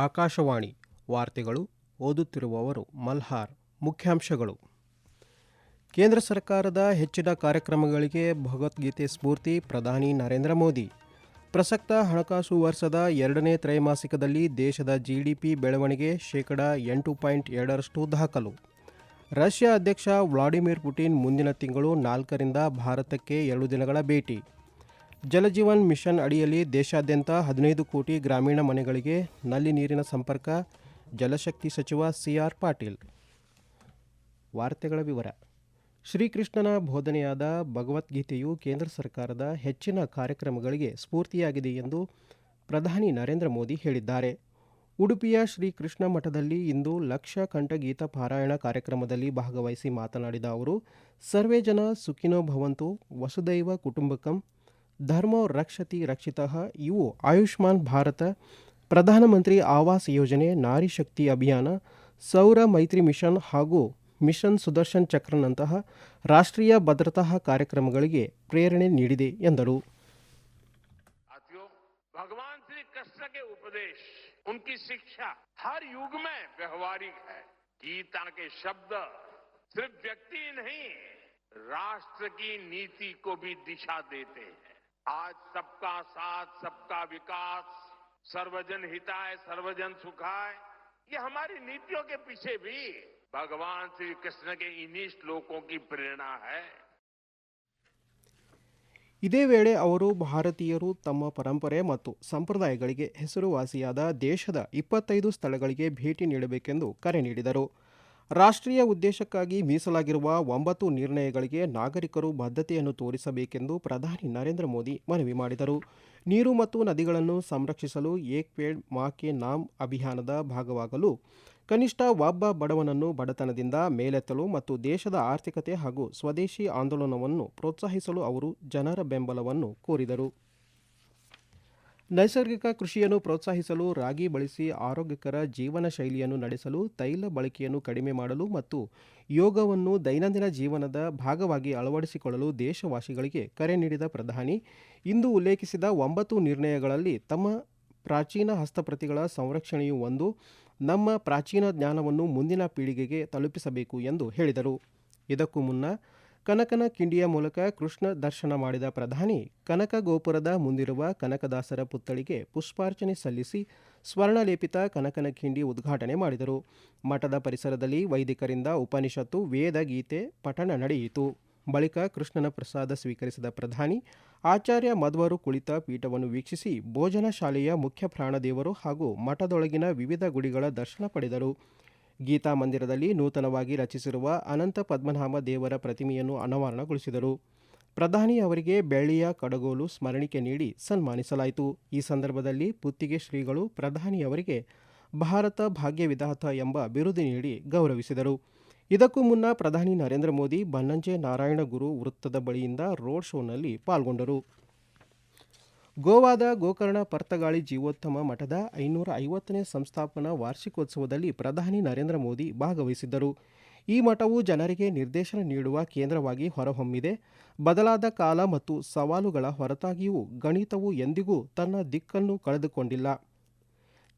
ಆಕಾಶವಾಣಿ ವಾರ್ತೆಗಳು ಓದುತ್ತಿರುವವರು ಮಲ್ಹಾರ್. ಮುಖ್ಯಾಂಶಗಳು. ಕೇಂದ್ರ ಸರ್ಕಾರದ ಹೆಚ್ಚಿನ ಕಾರ್ಯಕ್ರಮಗಳಿಗೆ ಭಗವದ್ಗೀತೆ ಸ್ಫೂರ್ತಿ, ಪ್ರಧಾನಿ ನರೇಂದ್ರ ಮೋದಿ. ಪ್ರಸಕ್ತ ಹಣಕಾಸು ವರ್ಷದ ಎರಡನೇ ತ್ರೈಮಾಸಿಕದಲ್ಲಿ ದೇಶದ ಜಿಡಿಪಿ ಬೆಳವಣಿಗೆ ಶೇಕಡ ಎಂಟು ಪಾಯಿಂಟ್ ಎರಡರಷ್ಟು ದಾಖಲು. ರಷ್ಯಾ ಅಧ್ಯಕ್ಷ ವ್ಲಾಡಿಮಿರ್ ಪುಟಿನ್ ಮುಂದಿನ ತಿಂಗಳು ನಾಲ್ಕರಿಂದ ಭಾರತಕ್ಕೆ ಎರಡು ದಿನಗಳ ಭೇಟಿ. ಜಲಜೀವನ್ ಮಿಷನ್ ಅಡಿಯಲ್ಲಿ ದೇಶಾದ್ಯಂತ ಹದಿನೈದು ಕೋಟಿ ಗ್ರಾಮೀಣ ಮನೆಗಳಿಗೆ ನಲ್ಲಿ ನೀರಿನ ಸಂಪರ್ಕ, ಜಲಶಕ್ತಿ ಸಚಿವ ಸಿಆರ್ ಪಾಟೀಲ್. ವಾರ್ತೆಗಳ ವಿವರ. ಶ್ರೀಕೃಷ್ಣನ ಬೋಧನೆಯಾದ ಭಗವದ್ಗೀತೆಯು ಕೇಂದ್ರ ಸರ್ಕಾರದ ಹೆಚ್ಚಿನ ಕಾರ್ಯಕ್ರಮಗಳಿಗೆ ಸ್ಫೂರ್ತಿಯಾಗಿದೆ ಎಂದು ಪ್ರಧಾನಿ ನರೇಂದ್ರ ಮೋದಿ ಹೇಳಿದ್ದಾರೆ. ಉಡುಪಿಯ ಶ್ರೀಕೃಷ್ಣ ಮಠದಲ್ಲಿ ಇಂದು ಲಕ್ಷ ಕಂಠಗೀತ ಪಾರಾಯಣ ಕಾರ್ಯಕ್ರಮದಲ್ಲಿ ಭಾಗವಹಿಸಿ ಮಾತನಾಡಿದ ಅವರು, ಸರ್ವೇ ಜನ ಸುಖಿನೋ ಭವಂತು ವಸುದೈವ ಕುಟುಂಬಕಂ ಧರ್ಮೋ ರಕ್ಷತಿ ರಕ್ಷಿತಃ ಇವು ಆಯುಷ್ಮಾನ್ ಭಾರತ ಪ್ರಧಾನಮಂತ್ರಿ ಆವಾಸ್ ಯೋಜನೆ ನಾರಿ ಶಕ್ತಿ ಅಭಿಯಾನ ಸೌರ ಮೈತ್ರಿ ಮಿಷನ್ ಹಾಗೂ ಮಿಷನ್ ಸುದರ್ಶನ್ ಚಕ್ರನಂತಹ ರಾಷ್ಟ್ರೀಯ ಭದ್ರತಾ ಕಾರ್ಯಕ್ರಮಗಳಿಗೆ ಪ್ರೇರಣೆ ನೀಡಿದೆ ಎಂದರು साथियों भगवान श्री कृष्ण के उपदेश उनकी शिक्षा हर युग में व्यवहारिक है गीता के शब्द सिर्फ व्यक्ति ही नहीं राष्ट्र की नीति को भी दिशा देते हैं आज सबका साथ सबका विकास सर्वजन हिताय सर्वजन सुखाय ये हमारी नीतियों के पीछे भी भगवान श्री कृष्ण के इन्हीं श्लोकों की प्रेरणा है ಇದೇ ವೇಳೆ ಅವರು ಭಾರತೀಯರು ತಮ್ಮ ಪರಂಪರೆ ಮತ್ತು ಸಂಪ್ರದಾಯಗಳಿಗೆ ಹೆಸರುವಾಸಿಯಾದ ದೇಶದ ಇಪ್ಪತ್ತೈದು ಸ್ಥಳಗಳಿಗೆ ಭೇಟಿ ನೀಡಬೇಕೆಂದು ಕರೆ ನೀಡಿದರು ರಾಷ್ಟ್ರೀಯ ಉದ್ದೇಶಕ್ಕಾಗಿ ಮೀಸಲಾಗಿರುವ ಒಂಬತ್ತು ನಿರ್ಣಯಗಳಿಗೆ ನಾಗರಿಕರು ಬದ್ಧತೆಯನ್ನು ತೋರಿಸಬೇಕೆಂದು ಪ್ರಧಾನಿ ನರೇಂದ್ರ ಮೋದಿ ಮನವಿ ಮಾಡಿದರು. ನೀರು ಮತ್ತು ನದಿಗಳನ್ನು ಸಂರಕ್ಷಿಸಲು ಏಕ್ ಪೇಡ್ ಮಾಕೆ ನಾಮ್ ಅಭಿಯಾನದ ಭಾಗವಾಗಲು ಕನಿಷ್ಠ ಒಬ್ಬ ಬಡವನನ್ನು ಬಡತನದಿಂದ ಮೇಲೆತ್ತಲು ಮತ್ತು ದೇಶದ ಆರ್ಥಿಕತೆ ಹಾಗೂ ಸ್ವದೇಶಿ ಆಂದೋಲನವನ್ನು ಪ್ರೋತ್ಸಾಹಿಸಲು ಅವರು ಜನರ ಬೆಂಬಲವನ್ನು ಕೋರಿದರು. ನೈಸರ್ಗಿಕ ಕೃಷಿಯನ್ನು ಪ್ರೋತ್ಸಾಹಿಸಲು, ರಾಗಿ ಬಳಸಿ ಆರೋಗ್ಯಕರ ಜೀವನ ಶೈಲಿಯನ್ನು ನಡೆಸಲು, ತೈಲ ಬಳಕೆಯನ್ನು ಕಡಿಮೆ ಮಾಡಲು ಮತ್ತು ಯೋಗವನ್ನು ದೈನಂದಿನ ಜೀವನದ ಭಾಗವಾಗಿ ಅಳವಡಿಸಿಕೊಳ್ಳಲು ದೇಶವಾಸಿಗಳಿಗೆ ಕರೆ ನೀಡಿದ ಪ್ರಧಾನಿ, ಇಂದು ಉಲ್ಲೇಖಿಸಿದ ಒಂಬತ್ತು ನಿರ್ಣಯಗಳಲ್ಲಿ ತಮ್ಮ ಪ್ರಾಚೀನ ಹಸ್ತಪ್ರತಿಗಳ ಸಂರಕ್ಷಣೆಯು ಒಂದು, ನಮ್ಮ ಪ್ರಾಚೀನ ಜ್ಞಾನವನ್ನು ಮುಂದಿನ ಪೀಳಿಗೆಗೆ ತಲುಪಿಸಬೇಕು ಎಂದು ಹೇಳಿದರು. ಇದಕ್ಕೂ ಮುನ್ನ ಕನಕನ ಕಿಂಡಿಯ ಮೂಲಕ ಕೃಷ್ಣ ದರ್ಶನ ಮಾಡಿದ ಪ್ರಧಾನಿ ಕನಕ ಗೋಪುರದ ಮುಂದಿರುವ ಕನಕದಾಸರ ಪುತ್ಥಳಿಗೆ ಪುಷ್ಪಾರ್ಚನೆ ಸಲ್ಲಿಸಿ ಸ್ವರ್ಣಲೇಪಿತ ಕನಕನ ಕಿಂಡಿ ಉದ್ಘಾಟನೆ ಮಾಡಿದರು. ಮಠದ ಪರಿಸರದಲ್ಲಿ ವೈದಿಕರಿಂದ ಉಪನಿಷತ್ತು, ವೇದ, ಗೀತೆ, ಪಠಣ ನಡೆಯಿತು. ಬಳಿಕ ಕೃಷ್ಣನ ಪ್ರಸಾದ ಸ್ವೀಕರಿಸಿದ ಪ್ರಧಾನಿ, ಆಚಾರ್ಯ ಮಧ್ವರು ಕುಳಿತ ಪೀಠವನ್ನು ವೀಕ್ಷಿಸಿ ಭೋಜನ ಶಾಲೆಯ ಮುಖ್ಯ ಪ್ರಾಣದೇವರು ಹಾಗೂ ಮಠದೊಳಗಿನ ವಿವಿಧ ಗುಡಿಗಳ ದರ್ಶನ ಪಡೆದರು. ಗೀತಾ ಮಂದಿರದಲ್ಲಿ ನೂತನವಾಗಿ ರಚಿಸಿರುವ ಅನಂತ ಪದ್ಮನಾಭ ದೇವರ ಪ್ರತಿಮೆಯನ್ನು ಅನಾವರಣಗೊಳಿಸಿದರು. ಪ್ರಧಾನಿ ಅವರಿಗೆ ಬೆಳ್ಳಿಯ ಕಡಗೋಲು ಸ್ಮರಣಿಕೆ ನೀಡಿ ಸನ್ಮಾನಿಸಲಾಯಿತು. ಈ ಸಂದರ್ಭದಲ್ಲಿ ಪುತ್ತಿಗೆ ಶ್ರೀಗಳು ಪ್ರಧಾನಿ ಅವರಿಗೆ ಭಾರತ ಭಾಗ್ಯ ವಿಧಾತ ಎಂಬ ಬಿರುದು ನೀಡಿ ಗೌರವಿಸಿದರು. ಇದಕ್ಕೂ ಮುನ್ನ ಪ್ರಧಾನಿ ನರೇಂದ್ರ ಮೋದಿ ಬನ್ನಂಜೆ ನಾರಾಯಣ ಗುರು ವೃತ್ತದ ಬಳಿಯಿಂದ ರೋಡ್ ಶೋನಲ್ಲಿ ಪಾಲ್ಗೊಂಡರು. ಗೋವಾದ ಗೋಕರ್ಣ ಪರ್ತಗಾಳಿ ಜೀವೋತ್ತಮ ಮಠದ ಐನೂರ ಐವತ್ತನೇ ಸಂಸ್ಥಾಪನಾ ವಾರ್ಷಿಕೋತ್ಸವದಲ್ಲಿ ಪ್ರಧಾನಿ ನರೇಂದ್ರ ಮೋದಿ ಭಾಗವಹಿಸಿದ್ದರು. ಈ ಮಠವು ಜನರಿಗೆ ನಿರ್ದೇಶನ ನೀಡುವ ಕೇಂದ್ರವಾಗಿ ಹೊರಹೊಮ್ಮಿದೆ. ಬದಲಾದ ಕಾಲ ಮತ್ತು ಸವಾಲುಗಳ ಹೊರತಾಗಿಯೂ ಗಣಿತವು ಎಂದಿಗೂ ತನ್ನ ದಿಕ್ಕನ್ನು ಕಳೆದುಕೊಂಡಿಲ್ಲ.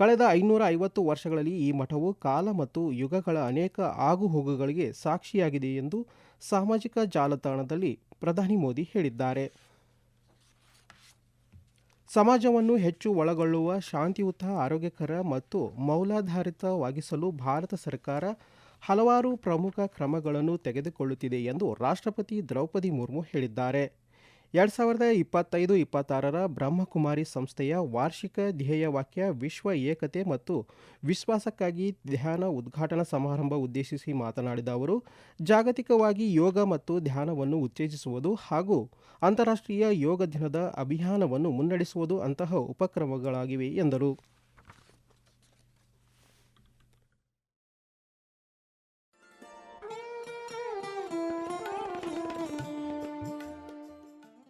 ಕಳೆದ ಐನೂರ ಐವತ್ತು ವರ್ಷಗಳಲ್ಲಿ ಈ ಮಠವು ಕಾಲ ಮತ್ತು ಯುಗಗಳ ಅನೇಕ ಆಗುಹೋಗುಗಳಿಗೆ ಸಾಕ್ಷಿಯಾಗಿದೆ ಎಂದು ಸಾಮಾಜಿಕ ಜಾಲತಾಣದಲ್ಲಿ ಪ್ರಧಾನಿ ಮೋದಿ ಹೇಳಿದ್ದಾರೆ. ಸಮಾಜವನ್ನು ಹೆಚ್ಚು ಒಳಗೊಳ್ಳುವ, ಶಾಂತಿಯುತ, ಆರೋಗ್ಯಕರ ಮತ್ತು ಮೌಲಾಧಾರಿತವಾಗಿಸಲು ಭಾರತ ಸರ್ಕಾರ ಹಲವಾರು ಪ್ರಮುಖ ಕ್ರಮಗಳನ್ನು ತೆಗೆದುಕೊಳ್ಳುತ್ತಿದೆ ಎಂದು ರಾಷ್ಟ್ರಪತಿ ದ್ರೌಪದಿ ಮುರ್ಮು ಹೇಳಿದ್ದಾರೆ. ಎರಡು ಸಾವಿರದ ಇಪ್ಪತ್ತೈದು, ಇಪ್ಪತ್ತಾರರ ಬ್ರಹ್ಮಕುಮಾರಿ ಸಂಸ್ಥೆಯ ವಾರ್ಷಿಕ ಧ್ಯೇಯವಾಕ್ಯ ವಿಶ್ವ ಏಕತೆ ಮತ್ತು ವಿಶ್ವಾಸಕ್ಕಾಗಿ ಧ್ಯಾನ ಉದ್ಘಾಟನಾ ಸಮಾರಂಭ ಉದ್ದೇಶಿಸಿ ಮಾತನಾಡಿದ ಅವರು, ಜಾಗತಿಕವಾಗಿ ಯೋಗ ಮತ್ತು ಧ್ಯಾನವನ್ನು ಉತ್ತೇಜಿಸುವುದು ಹಾಗೂ ಅಂತಾರಾಷ್ಟ್ರೀಯ ಯೋಗ ದಿನದ ಅಭಿಯಾನವನ್ನು ಮುನ್ನಡೆಸುವುದು ಅಂತಹ ಉಪಕ್ರಮಗಳಾಗಿವೆ ಎಂದರು.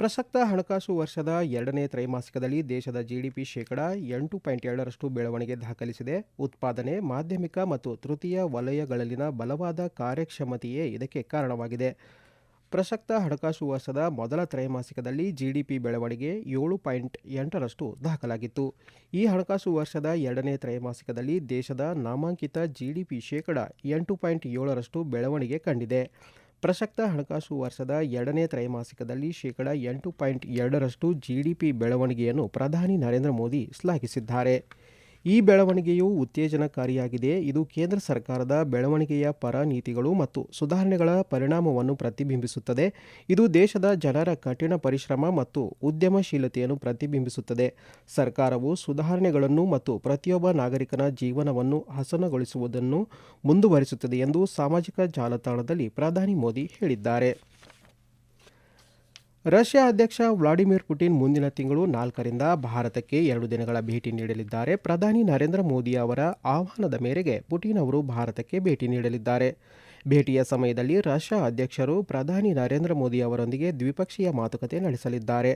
ಪ್ರಸಕ್ತ ಹಣಕಾಸು ವರ್ಷದ ಎರಡನೇ ತ್ರೈಮಾಸಿಕದಲ್ಲಿ ದೇಶದ ಜಿಡಿಪಿ ಶೇಕಡ ಎಂಟು ಪಾಯಿಂಟ್ ಎರಡರಷ್ಟು ಬೆಳವಣಿಗೆ ದಾಖಲಿಸಿದೆ. ಉತ್ಪಾದನೆ, ಮಾಧ್ಯಮಿಕ ಮತ್ತು ತೃತೀಯ ವಲಯಗಳಲ್ಲಿನ ಬಲವಾದ ಕಾರ್ಯಕ್ಷಮತೆಯೇ ಇದಕ್ಕೆ ಕಾರಣವಾಗಿದೆ. ಪ್ರಸಕ್ತ ಹಣಕಾಸು ವರ್ಷದ ಮೊದಲ ತ್ರೈಮಾಸಿಕದಲ್ಲಿ ಜಿಡಿಪಿ ಬೆಳವಣಿಗೆ ಏಳು ಪಾಯಿಂಟ್ ಎಂಟರಷ್ಟು ದಾಖಲಾಗಿತ್ತು. ಈ ಹಣಕಾಸು ವರ್ಷದ ಎರಡನೇ ತ್ರೈಮಾಸಿಕದಲ್ಲಿ ದೇಶದ ನಾಮಾಂಕಿತ ಜಿಡಿಪಿ ಶೇಕಡ ಎಂಟು ಪಾಯಿಂಟ್ ಏಳರಷ್ಟು ಬೆಳವಣಿಗೆ ಕಂಡಿದೆ. ಪ್ರಸಕ್ತ ಹಣಕಾಸು ವರ್ಷದ ಎರಡನೇ ತ್ರೈಮಾಸಿಕದಲ್ಲಿ ಶೇಕಡ ಎಂಟು ಪಾಯಿಂಟ್ ಎರಡರಷ್ಟು ಜಿಡಿಪಿ ಬೆಳವಣಿಗೆಯನ್ನು ಪ್ರಧಾನಿ ನರೇಂದ್ರ ಮೋದಿ ಶ್ಲಾಘಿಸಿದ್ದಾರೆ. ಈ ಬೆಳವಣಿಗೆಯು ಉತ್ತೇಜನಕಾರಿಯಾಗಿದೆ. ಇದು ಕೇಂದ್ರ ಸರ್ಕಾರದ ಬೆಳವಣಿಗೆಯ ಪರ ನೀತಿಗಳು ಮತ್ತು ಸುಧಾರಣೆಗಳ ಪರಿಣಾಮವನ್ನು ಪ್ರತಿಬಿಂಬಿಸುತ್ತದೆ. ಇದು ದೇಶದ ಜನರ ಕಠಿಣ ಪರಿಶ್ರಮ ಮತ್ತು ಉದ್ಯಮಶೀಲತೆಯನ್ನು ಪ್ರತಿಬಿಂಬಿಸುತ್ತದೆ. ಸರ್ಕಾರವು ಸುಧಾರಣೆಗಳನ್ನು ಮತ್ತು ಪ್ರತಿಯೊಬ್ಬ ನಾಗರಿಕನ ಜೀವನವನ್ನು ಹಸನಗೊಳಿಸುವುದನ್ನು ಮುಂದುವರಿಸುತ್ತದೆ ಎಂದು ಸಾಮಾಜಿಕ ಜಾಲತಾಣದಲ್ಲಿ ಪ್ರಧಾನಿ ಮೋದಿ ಹೇಳಿದ್ದಾರೆ. ರಷ್ಯಾ ಅಧ್ಯಕ್ಷ ವ್ಲಾಡಿಮಿರ್ ಪುಟಿನ್ ಮುಂದಿನ ತಿಂಗಳು ನಾಲ್ಕರಿಂದ ಭಾರತಕ್ಕೆ ಎರಡು ದಿನಗಳ ಭೇಟಿ ನೀಡಲಿದ್ದಾರೆ. ಪ್ರಧಾನಿ ನರೇಂದ್ರ ಮೋದಿ ಅವರ ಆಹ್ವಾನದ ಮೇರೆಗೆ ಪುಟಿನ್ ಅವರು ಭಾರತಕ್ಕೆ ಭೇಟಿ ನೀಡಲಿದ್ದಾರೆ. ಭೇಟಿಯ ಸಮಯದಲ್ಲಿ ರಷ್ಯಾ ಅಧ್ಯಕ್ಷರು ಪ್ರಧಾನಿ ನರೇಂದ್ರ ಮೋದಿ ಅವರೊಂದಿಗೆ ದ್ವಿಪಕ್ಷೀಯ ಮಾತುಕತೆ ನಡೆಸಲಿದ್ದಾರೆ.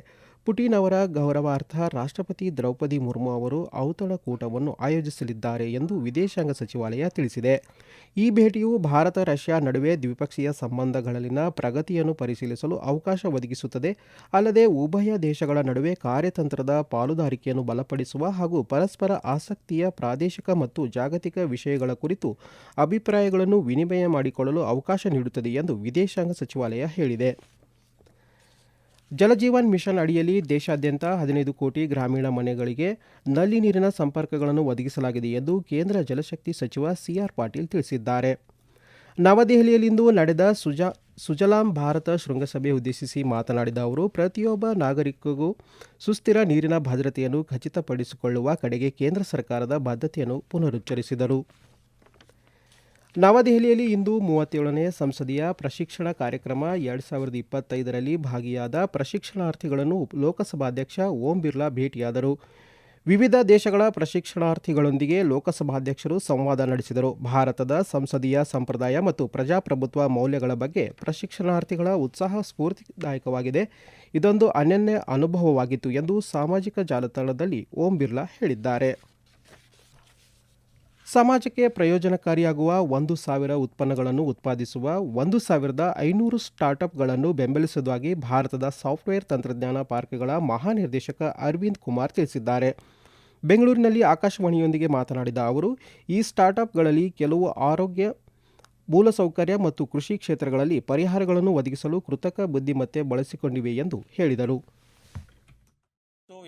ಪುಟಿನ್ ಅವರ ಗೌರವಾರ್ಥ ರಾಷ್ಟ್ರಪತಿ ದ್ರೌಪದಿ ಮುರ್ಮು ಅವರು ಔತಣಕೂಟವನ್ನು ಆಯೋಜಿಸಲಿದ್ದಾರೆ ಎಂದು ವಿದೇಶಾಂಗ ಸಚಿವಾಲಯ ತಿಳಿಸಿದೆ. ಈ ಭೇಟಿಯು ಭಾರತ, ರಷ್ಯಾ ನಡುವೆ ದ್ವಿಪಕ್ಷೀಯ ಸಂಬಂಧಗಳಲ್ಲಿನ ಪ್ರಗತಿಯನ್ನು ಪರಿಶೀಲಿಸಲು ಅವಕಾಶ ಒದಗಿಸುತ್ತದೆ. ಅಲ್ಲದೆ ಉಭಯ ದೇಶಗಳ ನಡುವೆ ಕಾರ್ಯತಂತ್ರದ ಪಾಲುದಾರಿಕೆಯನ್ನು ಬಲಪಡಿಸುವ ಹಾಗೂ ಪರಸ್ಪರ ಆಸಕ್ತಿಯ ಪ್ರಾದೇಶಿಕ ಮತ್ತು ಜಾಗತಿಕ ವಿಷಯಗಳ ಕುರಿತು ಅಭಿಪ್ರಾಯಗಳನ್ನು ವಿನಿಮಯ ಮಾಡಿಕೊಳ್ಳಲು ಅವಕಾಶ ನೀಡುತ್ತದೆ ಎಂದು ವಿದೇಶಾಂಗ ಸಚಿವಾಲಯ ಹೇಳಿದೆ. ಜಲಜೀವನ್ ಮಿಷನ್ ಅಡಿಯಲ್ಲಿ ದೇಶಾದ್ಯಂತ ಹದಿನೈದು ಕೋಟಿ ಗ್ರಾಮೀಣ ಮನೆಗಳಿಗೆ ನಲ್ಲಿ ನೀರಿನ ಸಂಪರ್ಕಗಳನ್ನು ಒದಗಿಸಲಾಗಿದೆ ಎಂದು ಕೇಂದ್ರ ಜಲಶಕ್ತಿ ಸಚಿವ ಸಿಆರ್ ಪಾಟೀಲ್ ತಿಳಿಸಿದ್ದಾರೆ. ನವದೆಹಲಿಯಲ್ಲಿಂದು ನಡೆದ ಸುಜಾ, ಸುಜಲಾಂ ಭಾರತ ಶೃಂಗಸಭೆ ಉದ್ದೇಶಿಸಿ ಮಾತನಾಡಿದ ಅವರು, ಪ್ರತಿಯೊಬ್ಬ ನಾಗರಿಕಗೂ ಸುಸ್ಥಿರ ನೀರಿನ ಭದ್ರತೆಯನ್ನು ಖಚಿತಪಡಿಸಿಕೊಳ್ಳುವ ಕಡೆಗೆ ಕೇಂದ್ರ ಸರ್ಕಾರದ ಬದ್ಧತೆಯನ್ನು ಪುನರುಚ್ಚರಿಸಿದರು. ನವದೆಹಲಿಯಲ್ಲಿ ಇಂದು ಮೂವತ್ತೇಳನೇ ಸಂಸದೀಯ ಪ್ರಶಿಕ್ಷಣ ಕಾರ್ಯಕ್ರಮ ಎರಡು ಸಾವಿರದ ಇಪ್ಪತ್ತೈದರಲ್ಲಿ ಭಾಗಿಯಾದ ಪ್ರಶಿಕ್ಷಣಾರ್ಥಿಗಳನ್ನು ಲೋಕಸಭಾಧ್ಯಕ್ಷ ಓಂ ಬಿರ್ಲಾ ಭೇಟಿಯಾದರು. ವಿವಿಧ ದೇಶಗಳ ಪ್ರಶಿಕ್ಷಣಾರ್ಥಿಗಳೊಂದಿಗೆ ಲೋಕಸಭಾಧ್ಯಕ್ಷರು ಸಂವಾದ ನಡೆಸಿದರು. ಭಾರತದ ಸಂಸದೀಯ ಸಂಪ್ರದಾಯ ಮತ್ತು ಪ್ರಜಾಪ್ರಭುತ್ವ ಮೌಲ್ಯಗಳ ಬಗ್ಗೆ ಪ್ರಶಿಕ್ಷಣಾರ್ಥಿಗಳ ಉತ್ಸಾಹ ಸ್ಫೂರ್ತಿದಾಯಕವಾಗಿದೆ. ಇದೊಂದು ಅನನ್ಯ ಅನುಭವವಾಗಿತ್ತು ಎಂದು ಸಾಮಾಜಿಕ ಜಾಲತಾಣದಲ್ಲಿ ಓಂ ಬಿರ್ಲಾ ಹೇಳಿದ್ದಾರೆ. ಸಮಾಜಕ್ಕೆ ಪ್ರಯೋಜನಕಾರಿಯಾಗುವ ಒಂದು ಸಾವಿರ ಉತ್ಪನ್ನಗಳನ್ನು ಉತ್ಪಾದಿಸುವ ಒಂದು ಸಾವಿರದ ಐನೂರು ಸ್ಟಾರ್ಟ್ಅಪ್ಗಳನ್ನು ಬೆಂಬಲಿಸುವುದಾಗಿ ಭಾರತದ ಸಾಫ್ಟ್ವೇರ್ ತಂತ್ರಜ್ಞಾನ ಪಾರ್ಕ್ಗಳ ಮಹಾನಿರ್ದೇಶಕ ಅರವಿಂದ್ ಕುಮಾರ್ ತಿಳಿಸಿದ್ದಾರೆ. ಬೆಂಗಳೂರಿನಲ್ಲಿ ಆಕಾಶವಾಣಿಯೊಂದಿಗೆ ಮಾತನಾಡಿದ ಅವರು, ಈ ಸ್ಟಾರ್ಟ್ಅಪ್ಗಳಲ್ಲಿ ಕೆಲವು ಆರೋಗ್ಯ, ಮೂಲಸೌಕರ್ಯ ಮತ್ತು ಕೃಷಿ ಕ್ಷೇತ್ರಗಳಲ್ಲಿ ಪರಿಹಾರಗಳನ್ನು ಒದಗಿಸಲು ಕೃತಕ ಬುದ್ಧಿಮತ್ತೆ ಬಳಸಿಕೊಂಡಿವೆ ಎಂದು ಹೇಳಿದರು.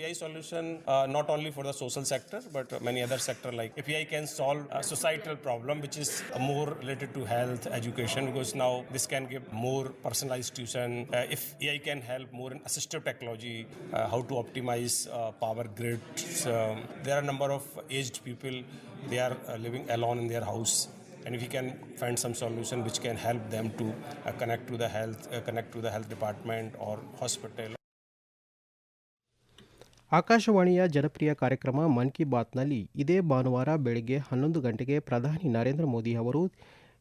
AI solution uh, not only for the social sector but many other sector like AI can solve a societal problem which is more related to health education because now this can give more personalized tuition. Uh, if AI can help more in assistive technology uh, how to optimize uh, power grids um, there are a number of aged people they are uh, living alone in their house. And if we can find some solution which can help them to uh, connect to the health uh, connect to the health department or hospital ಆಕಾಶವಾಣಿಯ ಜನಪ್ರಿಯ ಕಾರ್ಯಕ್ರಮ ಮನ್ ಕಿ ಬಾತ್ನಲ್ಲಿ ಇದೇ ಭಾನುವಾರ ಬೆಳಗ್ಗೆ ಹನ್ನೊಂದು ಗಂಟೆಗೆ ಪ್ರಧಾನಿ ನರೇಂದ್ರ ಮೋದಿ ಅವರು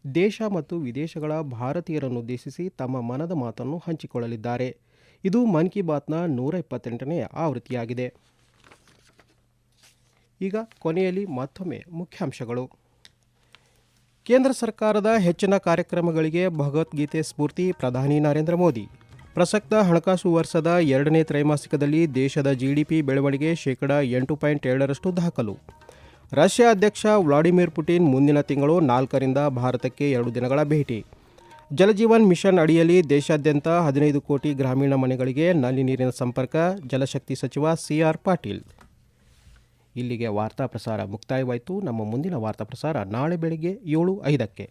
ದೇಶ ಮತ್ತು ವಿದೇಶಗಳ ಭಾರತೀಯರನ್ನುದ್ದೇಶಿಸಿ ತಮ್ಮ ಮನದ ಮಾತನ್ನು ಹಂಚಿಕೊಳ್ಳಲಿದ್ದಾರೆ. ಇದು ಮನ್ ಕಿ ಬಾತ್ನ ನೂರ ಇಪ್ಪತ್ತೆಂಟನೇ ಆವೃತ್ತಿಯಾಗಿದೆ. ಈಗ ಕೊನೆಯಲ್ಲಿ ಮತ್ತೊಮ್ಮೆ ಮುಖ್ಯಾಂಶಗಳು. ಕೇಂದ್ರ ಸರ್ಕಾರದ ಹೆಚ್ಚಿನ ಕಾರ್ಯಕ್ರಮಗಳಿಗೆ ಭಗವದ್ಗೀತೆ ಸ್ಫೂರ್ತಿ ಪ್ರಧಾನಿ ನರೇಂದ್ರ ಮೋದಿ. ಪ್ರಸಕ್ತ ಹಣಕಾಸು ವರ್ಷದ ಎರಡನೇ ತ್ರೈಮಾಸಿಕದಲ್ಲಿ ದೇಶದ ಜಿಡಿಪಿ ಬೆಳವಣಿಗೆ ಶೇಕಡ ಎಂಟು ಪಾಯಿಂಟ್ ಏಳರಷ್ಟು ದಾಖಲು. ರಷ್ಯಾ ಅಧ್ಯಕ್ಷ ವ್ಲಾಡಿಮಿರ್ ಪುಟಿನ್ ಮುಂದಿನ ತಿಂಗಳು ನಾಲ್ಕರಿಂದ ಭಾರತಕ್ಕೆ ಎರಡು ದಿನಗಳ ಭೇಟಿ. ಜಲಜೀವನ್ ಮಿಷನ್ ಅಡಿಯಲ್ಲಿ ದೇಶಾದ್ಯಂತ ಹದಿನೈದು ಕೋಟಿ ಗ್ರಾಮೀಣ ಮನೆಗಳಿಗೆ ನಲ್ಲಿ ನೀರಿನ ಸಂಪರ್ಕ, ಜಲಶಕ್ತಿ ಸಚಿವ ಸಿಆರ್ ಪಾಟೀಲ್. ಇಲ್ಲಿಗೆ ವಾರ್ತಾ ಪ್ರಸಾರ ಮುಕ್ತಾಯವಾಯಿತು. ನಮ್ಮ ಮುಂದಿನ ವಾರ್ತಾ ಪ್ರಸಾರ ನಾಳೆ ಬೆಳಗ್ಗೆ ಏಳು ಐದಕ್ಕೆ.